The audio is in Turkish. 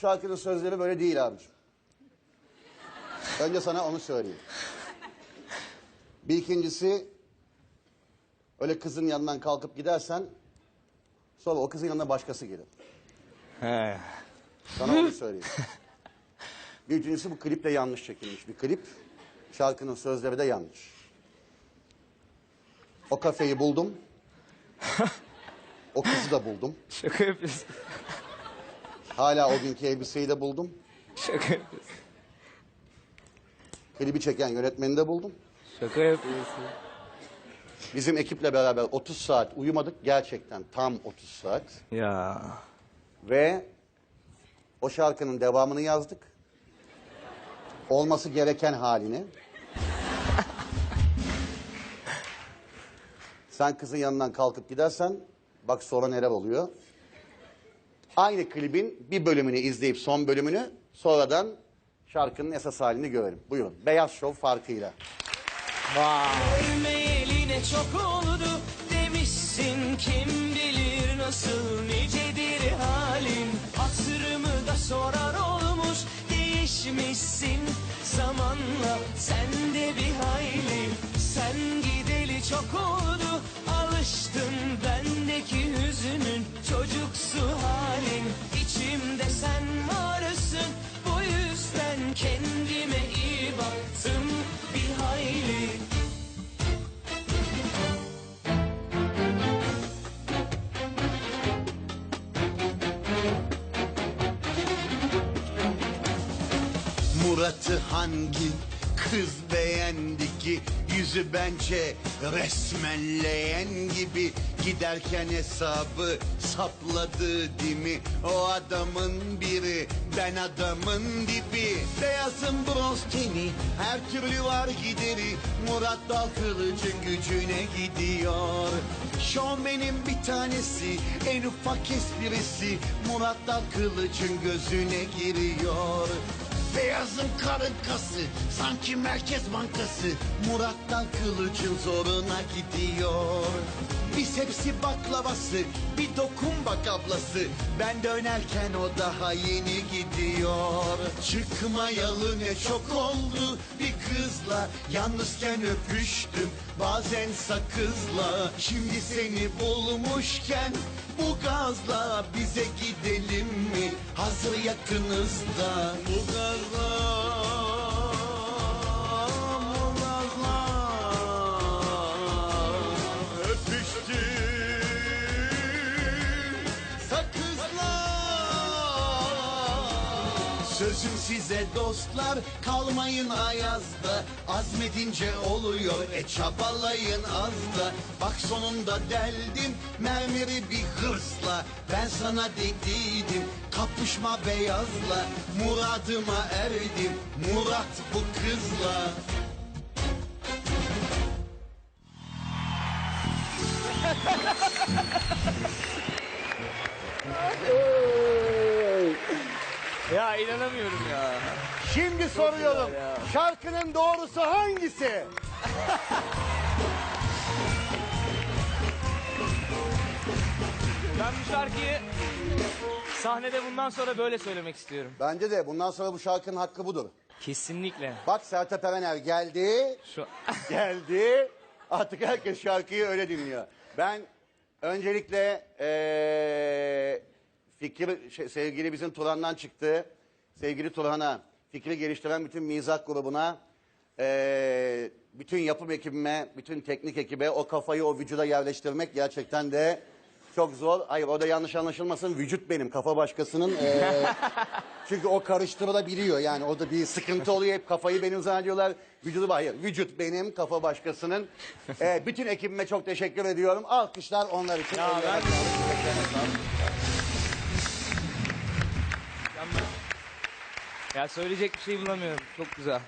şarkının sözleri böyle değil abicim. Önce sana onu söyleyeyim. Bir ikincisi öyle kızın yanından kalkıp gidersen sonra o kızın yanına başkası gelir. He. Sana onu söyleyeyim. Bir üçüncüsü bu klip de yanlış çekilmiş bir klip. Şarkının sözleri de yanlış. O kafeyi buldum. O kızı da buldum. Şaka yapıyorsun. Hala o günkü elbiseyi de buldum. Şaka yapıyorsun. Klibi çeken yönetmeni de buldum. Şaka yapıyorsun. Bizim ekiple beraber 30 saat uyumadık. Gerçekten tam 30 saat. Ya. Ve o şarkının devamını yazdık. Olması gereken halini. Sen kızın yanından kalkıp gidersen bak sonra neler oluyor. Aynı klibin bir bölümünü izleyip son bölümünü sonradan şarkının esas halini görelim. Buyurun. Beyaz Şov farkıyla. Görmeyeli çok oldu demişsin kim bilir nasıl nicedir halin Hatırımı da sorar olmuş değişmişsin zamanla sen de bir hayli Sen gideli çok oldu Murat'ı hangi kız beğendi ki? Yüzü bence resmenleyen gibi. Giderken hesabı sapladı değil mi? O adamın biri ben adamın dibi. Beyazın bronz teni her türlü var gideri. Murat Dal kılıcın gücüne gidiyor. Şovmenin bir tanesi en ufak esprisi. Murat Dal kılıcın gözüne giriyor Beyazın karın kası sanki Merkez Bankası. Murat'tan kılıcın zoruna gidiyor Bisepsi baklavası bir dokun bak ablası Ben dönerken o daha yeni gidiyor Çıkmayalı ne çok oldu bir kızla Yalnızken öpüştüm bazen sakızla Şimdi seni bulmuşken bu gazla bize gidelim mi? Hazır yakınızda. Bu gazla, Sözüm size dostlar kalmayın ayazda. Azmedince oluyor e çabalayın az da Bak sonunda deldim mermeri bir hırsla. Ben sana dediydim kapışma beyazla. Muradıma erdim Murat bu kızla Ya inanamıyorum ya. Şimdi soruyorum. Şarkının doğrusu hangisi? Ben bu şarkıyı sahnede bundan sonra böyle söylemek istiyorum. Bence de bundan sonra bu şarkının hakkı budur. Kesinlikle. Bak Sertab Erener geldi. Şu geldi. Artık herkes şarkıyı öyle dinliyor. Ben öncelikle eee fikir şey, sevgili bizim Turan'dan çıktı. Sevgili Turhan'a, fikri geliştiren bütün mizah grubuna, eee, bütün yapım ekibime, bütün teknik ekibe o kafayı o vücuda yerleştirmek gerçekten de çok zor. Hayır o da yanlış anlaşılmasın. Vücut benim, kafa başkasının. eee, çünkü o karıştırılabiliyor yani o da bir sıkıntı oluyor. Hep kafayı benim zannediyorlar. Vücudu hayır. Vücut benim, kafa başkasının. Ee, bütün ekibime çok teşekkür ediyorum. Alkışlar onlar için. Ya ben-. Ya söyleyecek bir şey bulamıyorum. Çok güzel.